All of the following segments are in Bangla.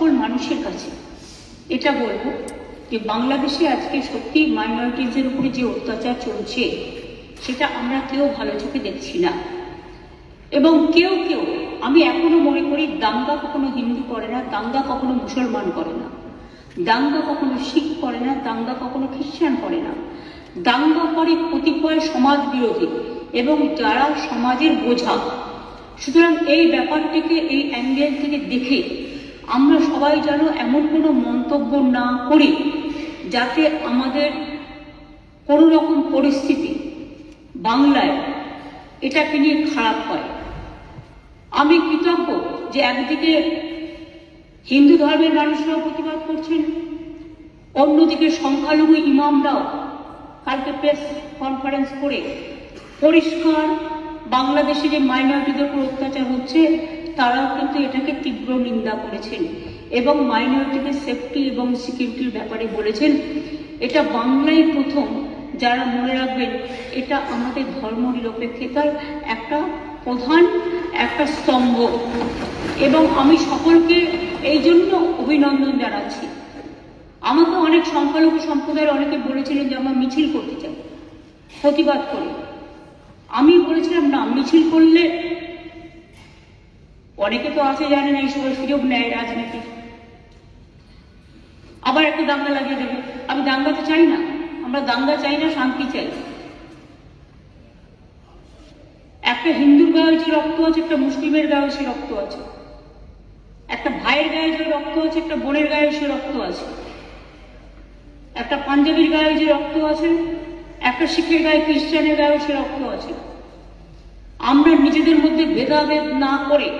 সকল মানুষের কাছে এটা বলব যে বাংলাদেশে আজকে সত্যি মাইনরিটিজের উপরে যে অত্যাচার চলছে, সেটা আমরা কেউ ভালো চোখে দেখছি না। এবং কেউ কেউ, আমি এখনও মনে করি, দাঙ্গা কখনো হিন্দু করে না, দাঙ্গা কখনো মুসলমান করে না। দাঙ্গা কখনো শিখ করে না, দাঙ্গা কখনো খ্রিস্টান করে না। দাঙ্গা করে কতিপয় সমাজ বিরোধী এবং যারা সমাজের বোঝা। সুতরাং এই ব্যাপারটিকে, এই অ্যাঙ্গেল থেকে দেখে আমরা সবাই যেন এমন কোনো মন্তব্য না করি যাতে আমাদের কোনো রকম পরিস্থিতি বাংলায় এটাকে নিয়ে খারাপ হয়। আমি কৃতজ্ঞ যে একদিকে হিন্দু ধর্মের মানুষরাও প্রতিবাদ করছেন, অন্যদিকে সংখ্যালঘু ইমামরাও কালকে প্রেস কনফারেন্স করে পরিষ্কার বাংলাদেশে যে মাইনরিটিদের উপর অত্যাচার হচ্ছে তারাও কিন্তু এটাকে তীব্র নিন্দা করেছেন এবং মাইনরিটিদের সেফটি এবং সিকিউরিটির ব্যাপারে বলেছেন। এটা বাংলায় প্রথম, যারা মনে রাখবেন, এটা আমাদের ধর্ম নিরপেক্ষতার একটা প্রধান, একটা স্তম্ভ। এবং আমি সকলকে এই জন্য অভিনন্দন জানাচ্ছি। আমাকে অনেক সংখ্যালঘু সম্প্রদায়ের অনেকে বলেছিলেন যে আমরা মিছিল করতে চাই, প্রতিবাদ করে। আমি বলেছিলাম, না, মিছিল করলে অনেকে তো আছে জানে না এই সময় সুযোগ নেয় রাজনীতি। আবার একটা দাঙ্গা লাগিয়ে দেবে। আমি দাঙ্গা তো চাই না। আমরা দাঙ্গা চাই না, শান্তি চাই। একটা হিন্দুর গায়ে যে রক্ত আছে, একটা মুসলিমের গায়ে সে রক্ত আছে। একটা ভাইয়ের গায়ে যে রক্ত আছে, একটা বোনের গায়ে সে রক্ত আছে। একটা পাঞ্জাবির গায়ে যে রক্ত আছে, একটা শিখের গায়ে, খ্রিস্টানের গায়েও সে রক্ত আছে। আমরা নিজেদের মধ্যে ভেদাভেদ না করে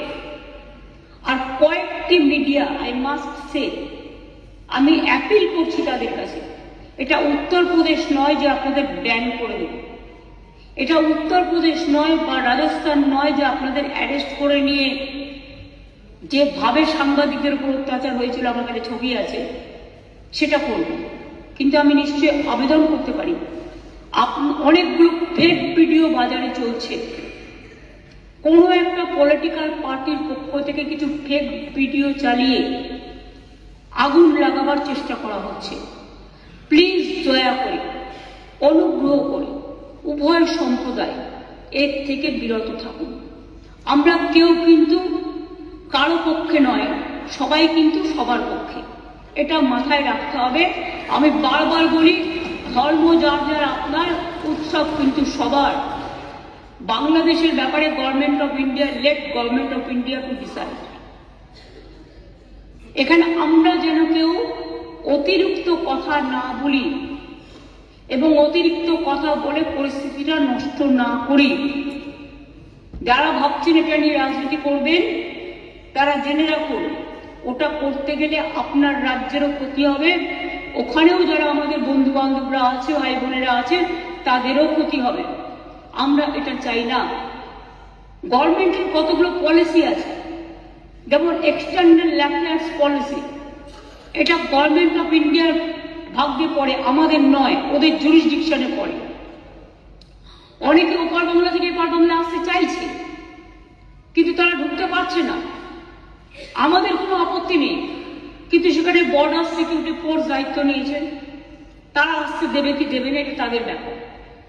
কয়েকটি মিডিয়া আই মাস্ট সে আমি অ্যাপিল করছি তাদের কাছে। এটা উত্তরপ্রদেশ নয় যে আপনাদের ব্যান করে দেব। এটা উত্তরপ্রদেশ নয় বা রাজস্থান নয় যে আপনাদের অ্যারেস্ট করে নিয়ে যেভাবে সাংবাদিকদের উপর অত্যাচার হয়েছিল আমার কাছে ছবি আছে, সেটা করব। কিন্তু আমি নিশ্চয়ই আবেদন করতে পারি। অনেকগুলো ফেক ভিডিও বাজারে চলছে। কোনো একটা পলিটিক্যাল পার্টির পক্ষ থেকে কিছু ফেক ভিডিও চালিয়ে আগুন লাগাবার চেষ্টা করা হচ্ছে। প্লিজ দয়া করে, অনুগ্রহ করে, উভয় সম্প্রদায় এর থেকে বিরত থাকুন। আমরা কেউ কিন্তু কারও পক্ষে নয়, সবাই কিন্তু সবার পক্ষে। এটা মাথায় রাখতে হবে। আমি বারবার বলি, ধর্ম যার যার আপনার, উৎসব কিন্তু সবার। বাংলাদেশের ব্যাপারে government of India let government of India to decide এখানে আমরা যেন কেউ অতিরিক্ত কথা না বলি এবং অতিরিক্ত কথা বলে পরিস্থিতিটা নষ্ট না করি। যারা ভাবছেন এটা নিয়ে রাজনীতি করবেন, তারা জেনে রাখুন, ওটা করতে গেলে আপনার রাজ্যেরও ক্ষতি হবে। ওখানেও যারা আমাদের বন্ধু বান্ধবরা আছে ভাই বোনেরা আছে, তাদেরও ক্ষতি হবে। আমরা এটা চাই না। গভর্নমেন্টের কতগুলো পলিসি আছে? যেমন এক্সটার্নাল ল্যাফয়ার্স পলিসি এটা গভর্নমেন্ট অফ ইন্ডিয়ার ভাগ্যে পড়ে, আমাদের নয়, ওদের জুরিসডিকশনে পড়ে। অনেকে ওপার বাংলা থেকে এপার বাংলা আসতে চাইছে, কিন্তু তারা ঢুকতে পারছে না। আমাদের কোনো আপত্তি নেই, কিন্তু সেখানে বর্ডার সিকিউরিটি ফোর্স দায়িত্ব নিয়েছেন তারা আসতে দেবে কি দেবে না, এটা তাদের ব্যাপার।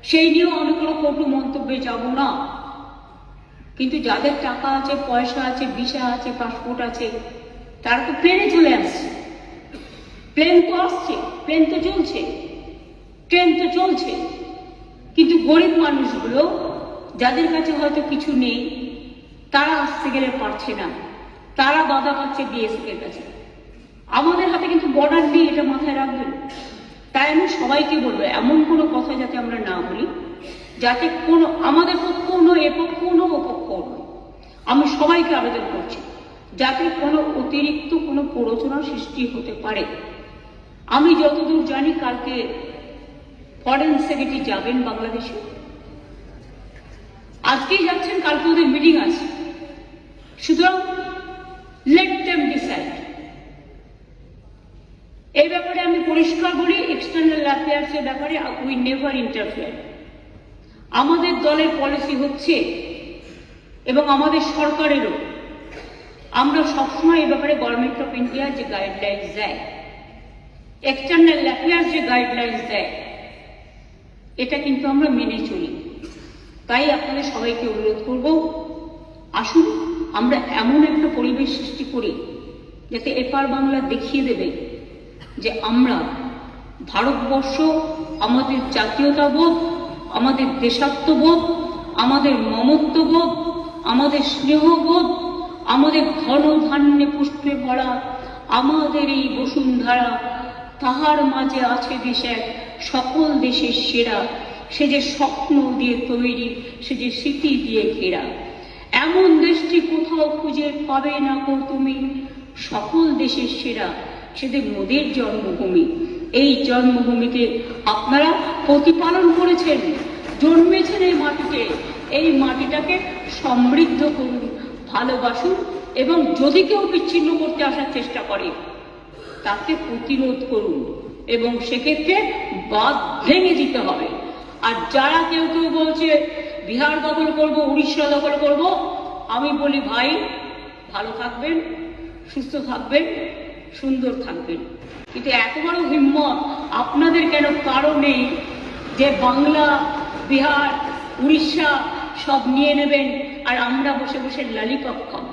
সেই নিয়েও আমি কোনো কটু মন্তব্যে যাব না। কিন্তু যাদের টাকা আছে, পয়সা আছে, ভিসা আছে পাসপোর্ট আছে, তারা তো প্লেনে চলে আসছে। প্লেন তো আসছে প্লেন তো চলছে ট্রেন তো চলছে। কিন্তু গরিব মানুষগুলো, যাদের কাছে হয়তো কিছু নেই, তারা আসতে গেলে পারছে না। তারা বাধা পাচ্ছে বিএসএফ এর কাছে। আমাদের হাতে কিন্তু বর্ডার নেই, এটা মাথায় রাখবেন। তাই আমি সবাইকে বলব, এমন কোনো কথা যাতে আমরা না বলি, যাতে কোনো আমাদের পক্ষও নয়, এ পক্ষও নয়, ও পক্ষও নয়। আমি সবাইকে আবেদন করছি, যাতে কোনো অতিরিক্ত কোনো প্ররোচনা সৃষ্টি হতে পারে। আমি যতদূর জানি কালকে ফরেন সেক্রেটারি যাবেন বাংলাদেশে। আজকেই যাচ্ছেন, কালকে ওদের মিটিং আছে। সুতরাং লেট দেম ডিসাইড এই ব্যাপারে আমি পরিষ্কার বলি এক্সটার্নাল অ্যাফেয়ার্স এর ব্যাপারে উই নেভার ইন্টারফেয়ার আমাদের দলের পলিসি হচ্ছে এবং আমাদের সরকারেরও। আমরা সবসময় এই ব্যাপারে গভর্নমেন্ট অফ ইন্ডিয়া যে গাইডলাইন্স দেয় এক্সটার্নাল অ্যাফেয়ার্স যে গাইডলাইন্স দেয়, এটা কিন্তু আমরা মেনে চলি। তাই আপনাদের সবাইকে অনুরোধ করব, আসুন আমরা এমন একটা পরিবেশ সৃষ্টি করি যাতে এপার বাংলা দেখিয়ে দেবে যে আমরা ভারতবর্ষ, আমাদের জাতীয়তাবোধ, আমাদের দেশাত্মবোধ, আমাদের মমত্ববোধ, আমাদের স্নেহবোধ, আমাদের ধন ধান্যে পুষ্পে ভরা আমাদের এই বসুন্ধরা, তাহার মাঝে আছে দেশে এক সকল দেশের সেরা। সে যে স্বপ্ন দিয়ে তৈরি, সে যে স্মৃতি দিয়ে ঘেরা। এমন দেশটি কোথাও খুঁজে পাবে না কো তুমি। সকল দেশের সেরা। সেদের মোদের জন্মভূমি। এই জন্মভূমিকে আপনারা প্রতিপালন করেছেন, জন্মেছেন এই মাটিতে। এই মাটিটাকে সমৃদ্ধ করুন, ভালোবাসুন এবং যদি কেউ বিচ্ছিন্ন করতে আসার চেষ্টা করে, তাকে প্রতিরোধ করুন এবং সেক্ষেত্রে বাদ ভেঙে দিতে হবে। আর যারা কেউ কেউ বলছে, বিহার দখল করব, উড়িষ্যা দখল করব, আমি বলি, ভাই, ভালো থাকবেন, সুস্থ থাকবেন সুন্দর থাকবেন কিন্তু এত বড় হিম্মত আপনাদের কেন কারও নেই যে বাংলা, বিহার, উড়িষ্যা সব নিয়ে নেবেন আর আমরা বসে বসে লালিপপ খাব?